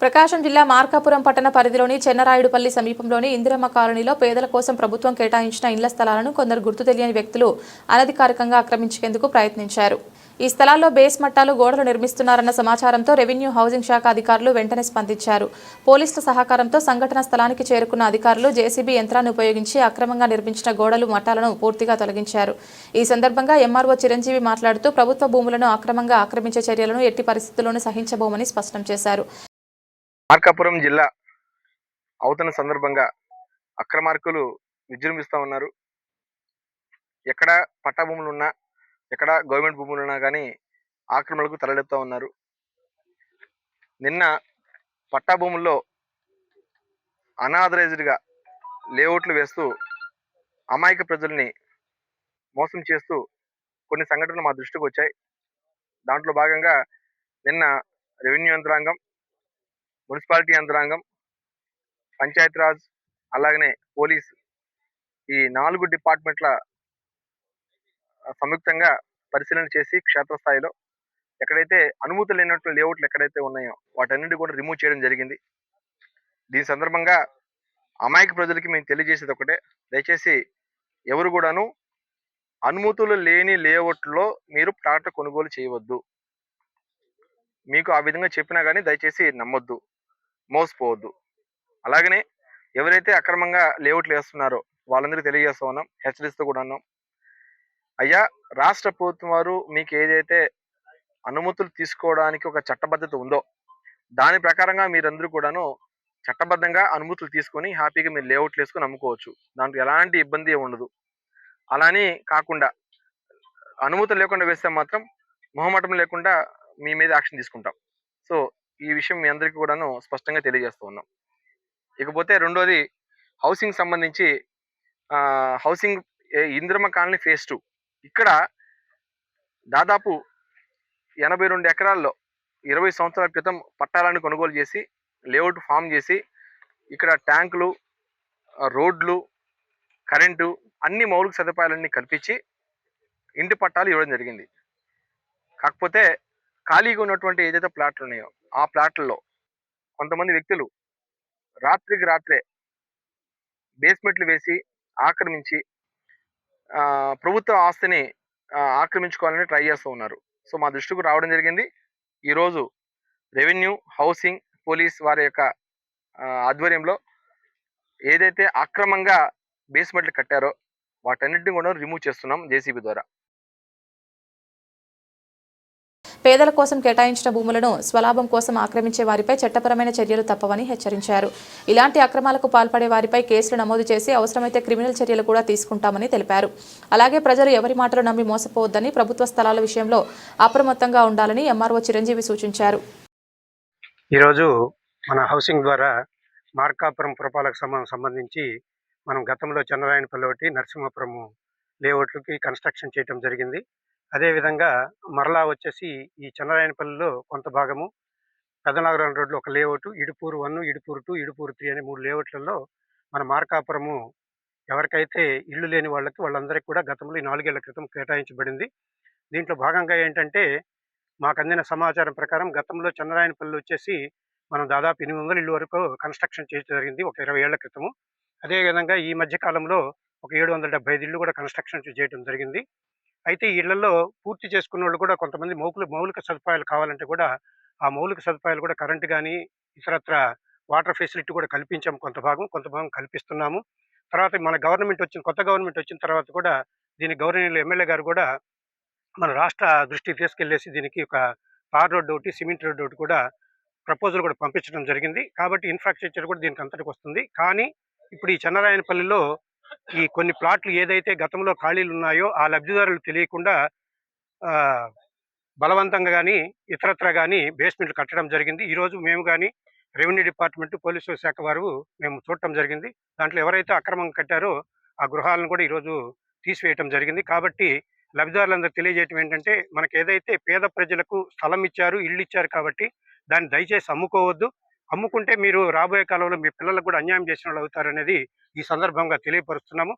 ప్రకాశం జిల్లా మార్కాపురం పట్టణ పరిధిలోని చెన్నరాయుడుపల్లి సమీపంలోని ఇందిరమ్మ కాలనీలో పేదల కోసం ప్రభుత్వం కేటాయించిన ఇళ్ళ స్థలాలను కొందరు గుర్తు తెలియని వ్యక్తులు అనధికారికంగా ఆక్రమించేందుకు ప్రయత్నించారు. ఈ స్థలాల్లో బేస్ మట్టాలు గోడలు నిర్మిస్తున్నారన్న సమాచారంతో రెవెన్యూ హౌసింగ్ శాఖ అధికారులు వెంటనే స్పందించారు. పోలీసుల సహకారంతో సంఘటన స్థలానికి చేరుకున్న అధికారులు జేసీబీ యంత్రాన్ని ఉపయోగించి అక్రమంగా నిర్మించిన గోడలు మట్టాలను పూర్తిగా తొలగించారు. ఈ సందర్భంగా ఎంఆర్ఓ చిరంజీవి మాట్లాడుతూ ప్రభుత్వ భూములను అక్రమంగా ఆక్రమించే చర్యలను ఎట్టి పరిస్థితుల్లోనూ సహించబోమని స్పష్టం చేశారు. మార్కాపురం జిల్లా అవుతున్న సందర్భంగా అక్రమార్కులు విజృంభిస్తూ ఉన్నారు. ఎక్కడ పట్టా భూములు ఉన్నా ఎక్కడ గవర్నమెంట్ భూములు ఉన్నా కానీ ఆక్రమణలకు తరలిస్తూ ఉన్నారు. నిన్న పట్టా భూముల్లో అనాథరైజ్డ్గా లేఅవుట్లు వేస్తూ అమాయక ప్రజల్ని మోసం చేస్తూ కొన్ని సంఘటనలు మా దృష్టికి వచ్చాయి దాంట్లో భాగంగా నిన్న రెవెన్యూ యంత్రాంగం మున్సిపాలిటీ యంత్రాంగం పంచాయతీరాజ్ అలాగనే పోలీస్ ఈ నాలుగు డిపార్ట్మెంట్ల సంయుక్తంగా పరిశీలన చేసి క్షేత్రస్థాయిలో ఎక్కడైతే అనుమతులు లేనట్లు లేఅవుట్లు ఎక్కడైతే ఉన్నాయో వాటన్నిటి కూడా రిమూవ్ చేయడం జరిగింది. దీని సందర్భంగా అమాయక ప్రజలకి మేము తెలియజేసేది ఒకటే. దయచేసి ఎవరు కూడాను అనుమతులు లేని లేఅవుట్లో మీరు ప్లాట్ కొనుగోలు చేయవద్దు. మీకు ఆ విధంగా చెప్పినా కానీ దయచేసి నమ్మొద్దు. మోసపోవద్దు. అలాగనే ఎవరైతే అక్రమంగా లేఅవుట్లు వేస్తున్నారో వాళ్ళందరికీ తెలియజేస్తూ ఉన్నాం. హెచ్చరిస్తూ కూడా ఉన్నాం. అయ్యా రాష్ట్ర ప్రభుత్వం వారు మీకు ఏదైతే అనుమతులు తీసుకోవడానికి ఒక చట్టబద్ధత ఉందో దాని ప్రకారంగా మీరందరూ కూడాను చట్టబద్ధంగా అనుమతులు తీసుకొని హ్యాపీగా మీరు లేఅవుట్లు వేసుకొని అమ్ముకోవచ్చు దాంట్లో ఎలాంటి ఇబ్బంది ఉండదు. అలానే కాకుండా అనుమతులు లేకుండా వేస్తే మాత్రం మొహమాటం లేకుండా మీ మీద యాక్షన్ తీసుకుంటాం. ఈ విషయం మీ అందరికీ కూడాను స్పష్టంగా తెలియజేస్తూ ఉన్నాం. ఇకపోతే రెండోది హౌసింగ్ సంబంధించి housing Indiramma colony phase two. ఇక్కడ దాదాపు ఎనభై రెండు ఎకరాల్లో ఇరవై సంవత్సరాల క్రితం పట్టాలను కొనుగోలు చేసి లేఅవుట్ ఫామ్ చేసి ఇక్కడ ట్యాంకులు రోడ్లు కరెంటు అన్ని మౌలిక సదుపాయాలన్నీ కల్పించి ఇంటి పట్టాలు ఇవ్వడం జరిగింది. కాకపోతే ఖాళీగా ఉన్నటువంటి ఏదైతే ప్లాట్లు ఉన్నాయో ఆ ప్లాట్లలో కొంతమంది వ్యక్తులు రాత్రికి రాత్రే బేస్మెంట్లు వేసి ఆక్రమించి ప్రభుత్వ ఆస్తిని ఆక్రమించుకోవాలని ట్రై చేస్తూ ఉన్నారు. సో మా దృష్టికి రావడం జరిగింది. ఈరోజు రెవెన్యూ హౌసింగ్ పోలీస్ వారి యొక్క ఆధ్వర్యంలో ఏదైతే అక్రమంగా బేస్మెంట్లు కట్టారో వాటన్నిటిని కూడా రిమూవ్ చేస్తున్నాం జేసీబీ ద్వారా. పేదల కోసం కేటాయించిన భూములను స్వలాభం కోసం ఆక్రమించే వారిపై చట్టపరమైన చర్యలు తప్పవని హెచ్చరించారు. ఇలాంటి అక్రమాలకు పాల్పడే వారిపై కేసులు నమోదు చేసి అవసరమైతే క్రిమినల్ చర్యలు కూడా తీసుకుంటామని తెలిపారు. అలాగే ప్రజలు ఎవరి మాటలు నమ్మి మోసపోవద్దని ప్రభుత్వ స్థలాల విషయంలో అప్రమత్తంగా ఉండాలని ఎంఆర్ఓ చిరంజీవి సూచించారు. ఈరోజు మన హౌసింగ్ ద్వారా మార్కాపురం పురపాలక సంబంధించి మనం గతంలో చంద్రరాయణపల్లి ఒకటి నరసింహపురం లేఅవుట్లకి కన్స్ట్రక్షన్ చేయటం జరిగింది. అదేవిధంగా మరలా వచ్చేసి ఈ చంద్రరాయనపల్లిలో కొంత భాగము పెదనగరం రోడ్లో ఒక layout Idupuru one Idupuru two Idupuru three అనే మూడు లేఅవుట్లలో మన మార్కాపురము ఎవరికైతే ఇల్లు లేని వాళ్ళకి వాళ్ళందరికీ కూడా గతంలో ఈ నాలుగేళ్ళ క్రితం కేటాయించబడింది. దీంట్లో భాగంగా ఏంటంటే మాకు అందిన సమాచారం ప్రకారం గతంలో చంద్రాయనపల్లి వచ్చేసి మనం దాదాపు ఎనిమిది వందల ఇల్లు వరకు కన్స్ట్రక్షన్ చేయడం జరిగింది ఒక ఇరవై ఏళ్ళ క్రితము. అదేవిధంగా ఈ మధ్య కాలంలో ఒక ఏడు వందల డెబ్బై ఐదు ఇల్లు కూడా కన్స్ట్రక్షన్ చేయడం జరిగింది. అయితే ఇళ్ళలో పూర్తి చేసుకున్న వాళ్ళు కూడా కొంతమంది మౌలిక మౌలిక సదుపాయాలు కావాలంటే కూడా ఆ మౌలిక సదుపాయాలు కూడా కరెంట్ కానీ ఇతరత్ర వాటర్ ఫెసిలిటీ కూడా కల్పించాము కొంత భాగం కొంత భాగం కల్పిస్తున్నాము. తర్వాత మన గవర్నమెంట్ వచ్చిన కొత్త గవర్నమెంట్ వచ్చిన తర్వాత కూడా దీని గవర్నమెంట్ ఎమ్మెల్యే గారు కూడా మన రాష్ట్ర దృష్టికి తీసుకెళ్ళేసి దీనికి ఒక తార్ రోడ్డు ఒకటి సిమెంట్ రోడ్డు ఒకటి కూడా ప్రపోజల్ కూడా పంపించడం జరిగింది. కాబట్టి ఇన్ఫ్రాస్ట్రక్చర్ కూడా దీనికి అంతటికి వస్తుంది. కానీ ఇప్పుడు ఈ చెన్నరాయనపల్లిలో ఈ కొన్ని ప్లాట్లు ఏదైతే గతంలో ఖాళీలు ఉన్నాయో ఆ లబ్ధిదారులు తెలియకుండా బలవంతంగా కానీ ఇతరత్ర కానీ బేస్మెంట్లు కట్టడం జరిగింది. ఈరోజు మేము కానీ రెవెన్యూ డిపార్ట్మెంట్ పోలీసు శాఖ వారు మేము చూడటం జరిగింది. దాంట్లో ఎవరైతే అక్రమంగా కట్టారో ఆ గృహాలను కూడా ఈరోజు తీసివేయటం జరిగింది. కాబట్టి లబ్ధిదారులందరూ తెలియజేయటం ఏంటంటే మనకి ఏదైతే పేద ప్రజలకు స్థలం ఇచ్చారు ఇల్లు ఇచ్చారు కాబట్టి దాన్ని దయచేసి అమ్ముకోవద్దు. అమ్ముకుంటే మీరు రాబోయే కాలంలో మీ పిల్లలకు కూడా అన్యాయం చేసిన వాళ్ళు అవుతారనేది ఈ సందర్భంగా తెలియపరుస్తున్నాము.